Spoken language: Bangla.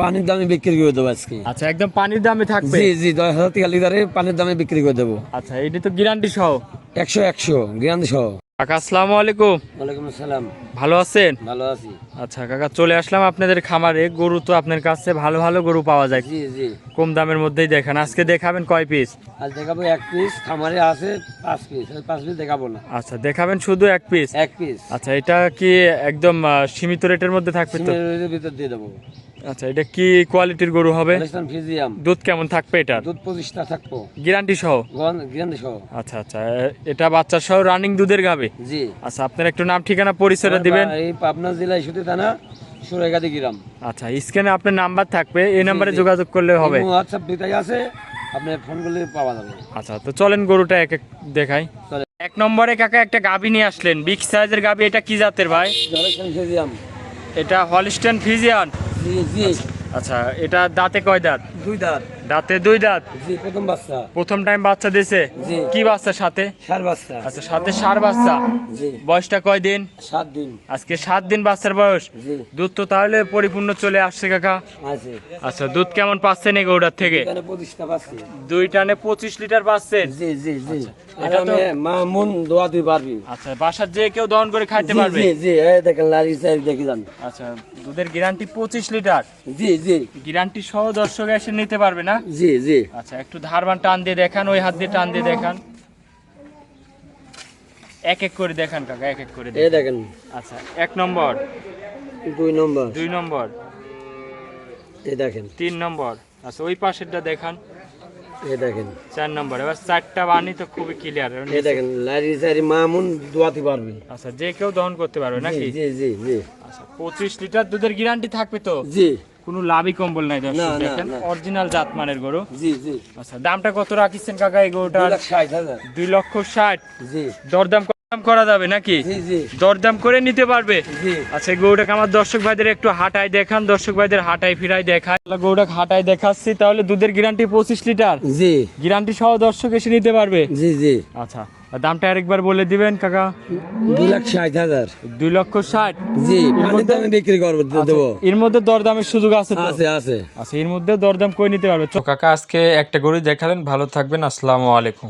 পানির দামে বিক্রি করে দেবো আজকে। আচ্ছা একদম পানির দামে থাকবে? জি জি দশ হাজার টাকা লিটারে পানির দামে বিক্রি করে দেবো। আচ্ছা এটা তো গ্যারান্টি সহ? একশো একশো গ্যারান্টি সহ। কাকা আসসালামু আলাইকুম। ওয়ালাইকুম আসসালাম। ভালো আছেন? ভালো আছি। আচ্ছা কাকা চলে আসলাম আপনাদের খামারে। গরু তো আপনার কাছে ভালো ভালো গরু পাওয়া যায়। জি জি। কম দামের মধ্যেই দেখান। আজকে দেখাবেন কয় পিস আজ দেখাবো এক পিস খামারে আছে পাঁচ পিস ওই পাঁচ পিস দেখাবো না। আচ্ছা দেখাবেন শুধু এক পিস এক পিস আচ্ছা এটা কি একদম আহ, সীমিত রেটের মধ্যে থাকবে তো? ভিতর দিয়ে দেবো। আচ্ছা এটা কি কোয়ালিটির গরু হবে? ফিজিয়াম দুধ কেমন থাকবে এটার? দুধ পঁচিশটা থাকব। গ্যারান্টি সহ? গ্রাম সহ। আচ্ছা আচ্ছা এ- এটা বাচ্চা সহ রানিং দুধের গাবে জি। আচ্ছা আপনার একটু নাম ঠিকানা পরিচয়টা দিবেন? এই পাবনা জেলায় সুতি থানা সুরেগাদি গ্রাম। আচ্ছা স্ক্রিনে আপনার নাম্বার থাকবে এই নাম্বারে যোগাযোগ করলে হবে। হোয়াটসঅ্যাপ দুইটাই আছে আপনি ফোন করলে পাওয়া যাবে। আচ্ছা তো চলেন গরুটা এক এক দেখাই। এক নম্বরে কাকা একটা গাভী নিয়ে আসলেন বিগ সাইজের গাভী এটা কি জাতের ভাই? এটা হলিস্টেন ফিজিয়ান? আচ্ছা এটা দাঁতে কয় দাঁত? দুই দাঁত। দাঁতে দুই দাঁত? জি প্রথম বাচ্চা। প্রথম টাইম বাচ্চা জি। কি বাচ্চা সাথে? সার বাচ্চা। আচ্ছা সাথে সার বাচ্চা। জি। বয়সটা কয় দিন? সাত দিন। আজকে সাত দিন বাচ্চার বয়স। দুধ তো তাহলে পরিপূর্ণ চলে আসছে কাকা। আচ্ছা দুধ কেমন পাচ্ছেন এই গরুটার থেকে? দুই টানে পঁচিশ লিটার পাচ্ছেন জি জি জি। এটা এটা তো- মন দোয়া তুই পারবি। আচ্ছা বাসার যে কেউ দহন করে খাইতে জি, পারবে? জি জি এই দেখেন লারি সাইড দেখি যান। আচ্ছা দুধের গ্যারান্টি পঁচিশ লিটার। জি জি। গ্যারান্টি সহ দর্শক এসে নিতে পারবে না? জি জি। আচ্ছা একটু ধারবান টান দিয়ে দেখান ওই হাত দিয়ে টান দিয়ে দেখান। এক এক করে দেখান কাকা এক এক করে এই দেখেন। আচ্ছা এক নম্বর। দুই নম্বর। দুই নম্বর। এই দেখেন। তিন নম্বর। আচ্ছা ওই পাশেরটা দেখান। এই দেখেন। চার নম্বর। এবার চারটা বানি তো খুবই ক্লিয়ার এই দেখেন লারি সাইড মা মন দোয়াতে পারবি। আচ্ছা যে কেউ দহন করতে পারবে নাকি? জি জি জি। আচ্ছা পঁচিশ লিটার দুধের গ্যারান্টি থাকবে তো? জি। কোনো লাভই কম্বল নাই দর্শক দেখেন অরিজিনাল জাত মানের গরু। জি জি। আচ্ছা দামটা কত রাখিছেন কাকা এই দুই গরুটার লাখ দুই লক্ষ ষাট। জি। দরদাম কম করা যাবে নাকি? জি জি। দরদাম করে নিতে পারবে? আচ্ছা এই আমার দর্শক ভাইদের একটু হাঁটাই দেখান দর্শক ভাইদের হাঁটাই ফিরাই দেখায়। গরুটাকে হাঁটাই দেখাচ্ছি তাহলে দুধের গ্যারান্টি পঁচিশ লিটার? জি। গ্যারান্টি সহ দর্শক এসে নিতে পারবে? জি জি। আচ্ছা দামটা আরেকবার বলে দিবেন কাকা। দুই লাখ ষাট হাজার। দুই লক্ষ ষাট? জি দামে বিক্রি করব দেবো। এর মধ্যে দরদামের সুযোগ আছে আছে আছে। আচ্ছা এর মধ্যে দরদাম করে নিতে পারবে। কাকা আজকে একটা গরু দেখালেন ভালো থাকবেন আসসালামু আলাইকুম।